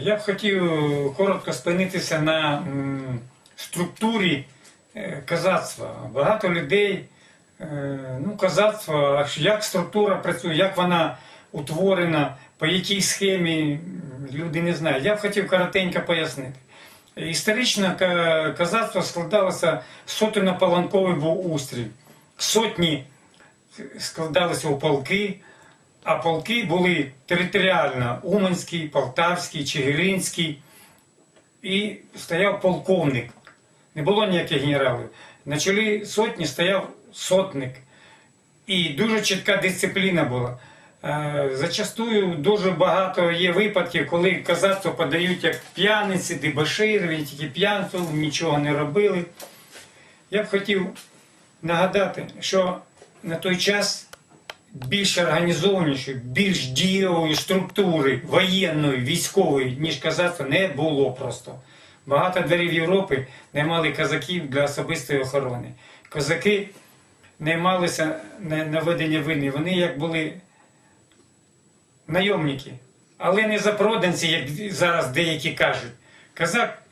Я б хотів коротко спинитися на структурі е, козацтва. Багато людей, е, ну, козацтво, як структура працює, як вона утворена, по якій схемі, люди не знають. Я б хотів коротенько пояснити. Історично ка- козацтво складалося сотенно-паланковий був устрій. Сотні складалися у полки, а полки були територіально Уманський, Полтавський, Чигиринський. І стояв полковник. Не було ніяких генералів. На чолі сотні стояв сотник. І дуже чітка дисципліна була. Е, Зачастую дуже багато є випадків, коли казацтво подають як п'яниці, дебошири, він тільки п'янствував, нічого не робили. Я б хотів нагадати, що на той час більш організованішої, більш дієвої структури воєнної, військової, ніж казацтва, не було просто. Багато дверів Європи не мали казаків для особистої охорони. Козаки не малися на, на ведення війни. Вони як були найомники, але не запроданці, як зараз деякі кажуть. Казак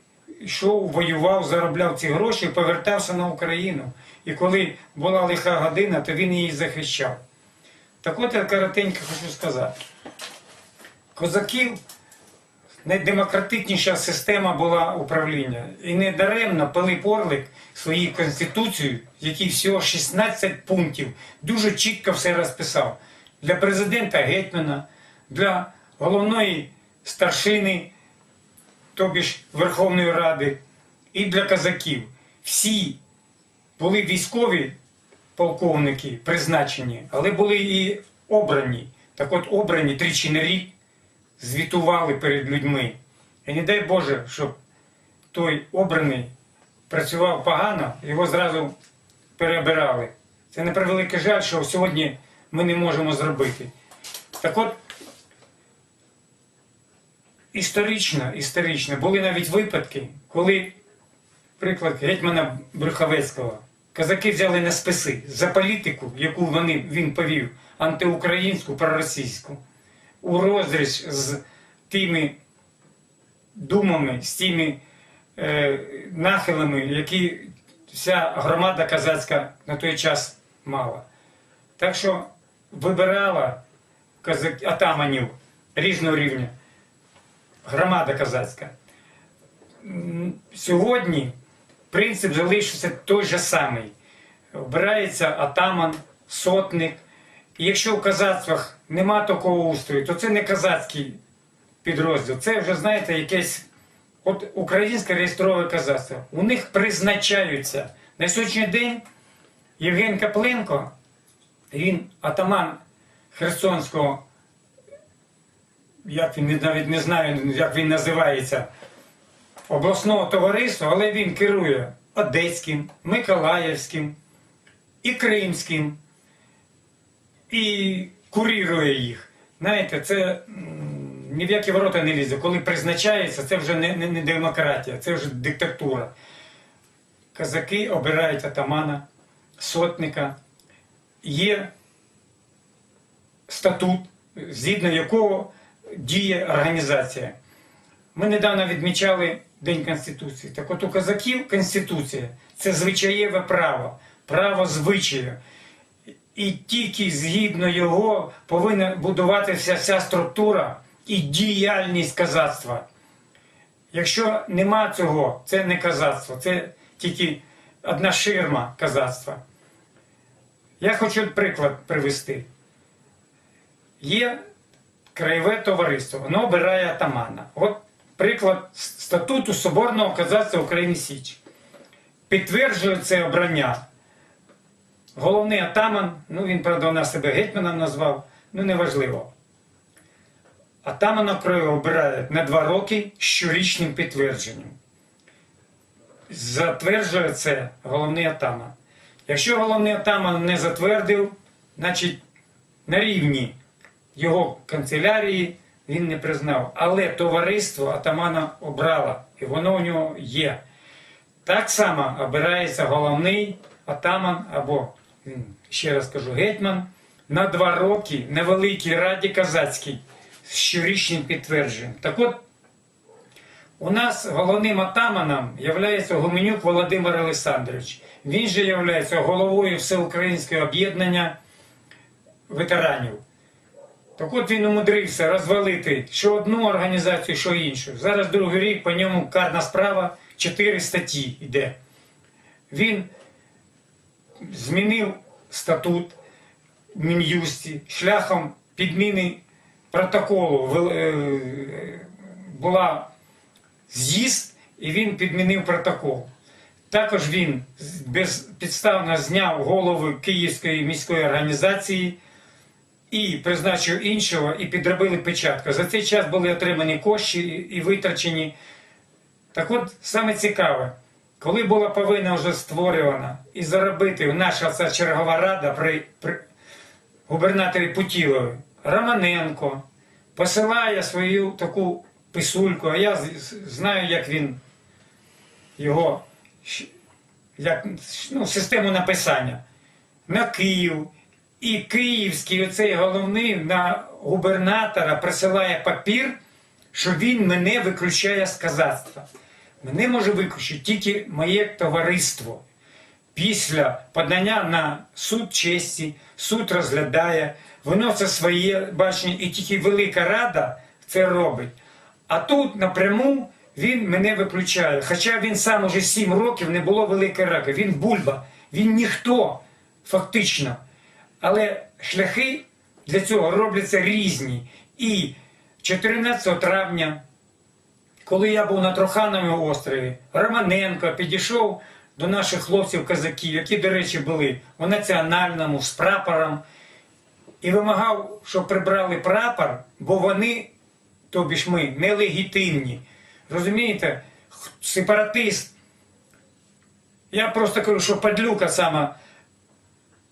йшов, воював, заробляв ці гроші, повертався на Україну. І коли була лиха година, то він її захищав. Так от я коротенько хочу сказати. Козаків найдемократичніша система була управління. І не даремно Пилип Орлик своєю конституцією, в якій всього 16 пунктів, дуже чітко все розписав. Для президента гетьмана, для головної старшини, тобі ж Верховної Ради, і для козаків. Всі були військові полковники призначені, але були і обрані. Так от обрані тричі на рік звітували перед людьми. І не дай Боже, щоб той обраний працював погано, його зразу перебирали. Це не превеликий жаль, що сьогодні ми не можемо зробити. Так от, історично, історично були навіть випадки, коли, приклад гетьмана Брюховецького, казаки взяли на списи за політику, яку вони, він повів, антиукраїнську, проросійську, у розріз з тими думами, з тими е, нахилами, які вся громада казацька на той час мала. Так що вибирала казак, атаманів різного рівня громада казацька. Сьогодні принцип залишився той же самий. Обирається атаман, сотник. І якщо в казацтвах нема такого устрою, то це не казацький підрозділ. Це вже, знаєте, якесь от українське реєстрове казацтво. У них призначаються. На сьогоднішній день Євген Капленко, він атаман Херсонського як він навіть не знаю, як він називається, обласного товариства, але він керує Одеським, Миколаївським і Кримським і курірує їх. Знаєте, це ні в які ворота не лізе. Коли призначається, це вже не, не, не демократія, це вже диктатура. Казаки обирають атамана, сотника. Є статут, згідно якого діє організація. Ми недавно відмічали День Конституції. Так от у козаків Конституція це звичаєве право, право звичаю. І тільки згідно його повинна будуватися вся структура і діяльність казацтва. Якщо нема цього, це не казацтво, це тільки одна ширма казацтва. Я хочу приклад привести. Є краєве товариство, воно обирає атамана. От приклад статуту Соборного казацтва України Січ. Підтверджує це обрання. Головний атаман, ну він, правда, нас себе гетьманом назвав, ну неважливо. Атамана краю обирають на два роки щорічним підтвердженням. Затверджує це головний атаман. Якщо головний атаман не затвердив, значить на рівні його канцелярії він не признав. Але товариство атамана обрало, і воно у нього є. Так само обирається головний атаман або, ще раз кажу, гетьман на два роки на Раді Казацькій з щорічним підтвердженням. Так от, У нас головним атаманом є Гуменюк Володимир Олександрович. Він же є головою Всеукраїнського об'єднання ветеранів. Так от він умудрився розвалити що одну організацію, що іншу. Зараз другий рік по ньому карна справа, чотири статті йде. Він змінив статут Мін'юсті шляхом підміни протоколу. Е, Була з'їзд, і він підмінив протокол. Також він безпідставно зняв голову Київської міської організації і призначив іншого, і підробили печатку. За цей час були отримані кошти і витрачені. Так от саме цікаве, коли була повинна вже створювана і заробити наша ця чергова рада при, при губернаторі Путілові, Романенко посилає свою таку писульку, а я знаю, як він його як, ну, систему написання на Київ. І київський оцей головний на губернатора присилає папір, що він мене виключає з казацтва. Мене може виключити тільки моє товариство. Після подання на суд честі, суд розглядає, воно це своє бачення, і тільки Велика Рада це робить. А тут напряму він мене виключає. Хоча він сам уже 7 років не було Великої Ради. Він бульба, він ніхто фактично. Але шляхи для цього робляться різні. І 14 травня, коли я був на Трохановому острові, Романенко підійшов до наших хлопців-казаків, які, до речі, були у національному з прапором, і вимагав, щоб прибрали прапор, бо вони, тобі ж ми, нелегітимні. Розумієте, сепаратист. Я просто кажу, що падлюка сама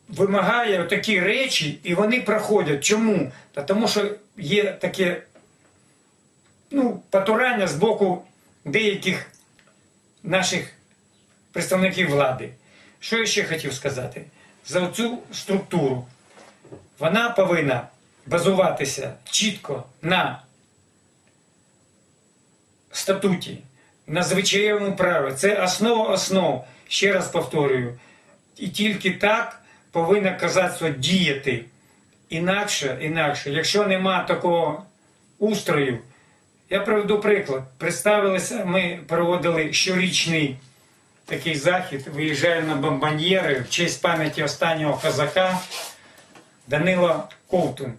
вимагає такі речі, і вони проходять. Чому? Та тому що є таке ну, потурання з боку деяких наших представників влади. Що я ще хотів сказати? За цю структуру вона повинна базуватися чітко на статуті, на звичаєвому праві. Це основа основ. Ще раз повторюю. І тільки так повинно казацтво діяти. Інакше, інакше, якщо нема такого устрою, я приведу приклад. Представилися, ми проводили щорічний такий захід, виїжджаємо на бомбоньєри в честь пам'яті останнього козака Данила Ковтун.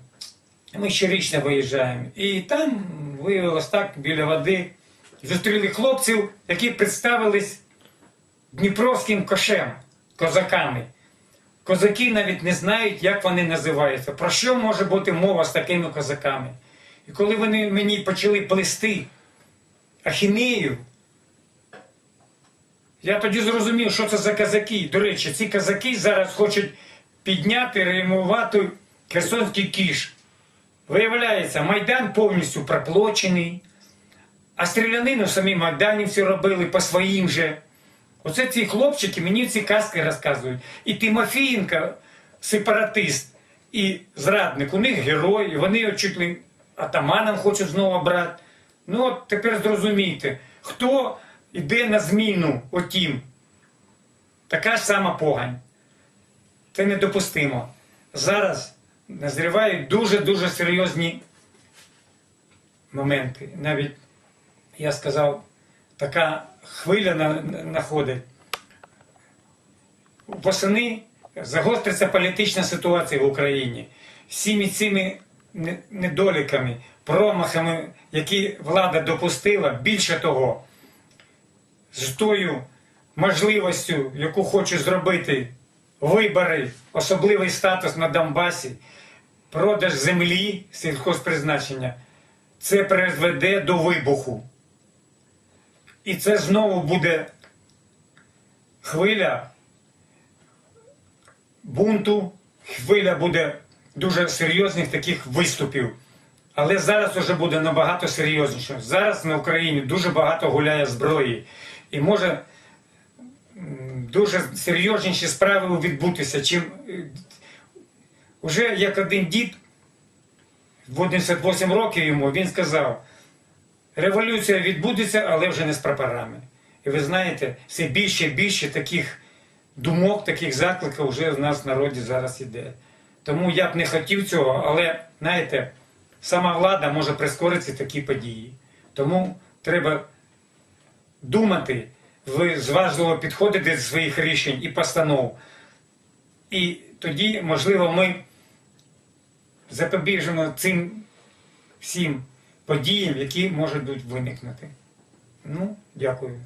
Ми щорічно виїжджаємо. І там виявилось так, біля води зустріли хлопців, які представились Дніпровським кошем, козаками. Козаки навіть не знають, як вони називаються. Про що може бути мова з такими козаками? І коли вони мені почали плести ахінею, я тоді зрозумів, що це за казаки. До речі, ці казаки зараз хочуть підняти, ремувати Херсонський кіш. Виявляється, Майдан повністю проплочений, а стрілянину самі майданівці робили по своїм же. Оце ці хлопчики мені ці казки розказують. І Тимофієнко, сепаратист і зрадник, у них герой, і вони чуть ли атаманом хочуть знову брати. Ну от тепер зрозумійте, хто йде на зміну отім. Така ж сама погань. Це недопустимо. Зараз назрівають дуже-дуже серйозні моменти. Навіть, я сказав, така хвиля на- на- находить. Восени загостриться політична ситуація в Україні. Всіми цими недоліками, промахами, які влада допустила, більше того, з тою можливістю, яку хоче зробити вибори, особливий статус на Донбасі, продаж землі сільхозпризначення, це призведе до вибуху. І це знову буде хвиля бунту, хвиля буде дуже серйозних таких виступів. Але зараз вже буде набагато серйозніше. Зараз на Україні дуже багато гуляє зброї. І може дуже серйозніші справи відбутися, чим е, уже як один дід, 88 років йому, він сказав: Революція відбудеться, але вже не з прапорами. І ви знаєте, все більше і більше таких думок, таких закликів вже в нас в народі зараз іде. Тому я б не хотів цього, але знаєте, сама влада може прискорити такі події. Тому треба думати, ви зважливо підходити до своїх рішень і постанов. І тоді, можливо, ми запобіжимо цим всім подіям, які можуть виникнути. Ну, дякую.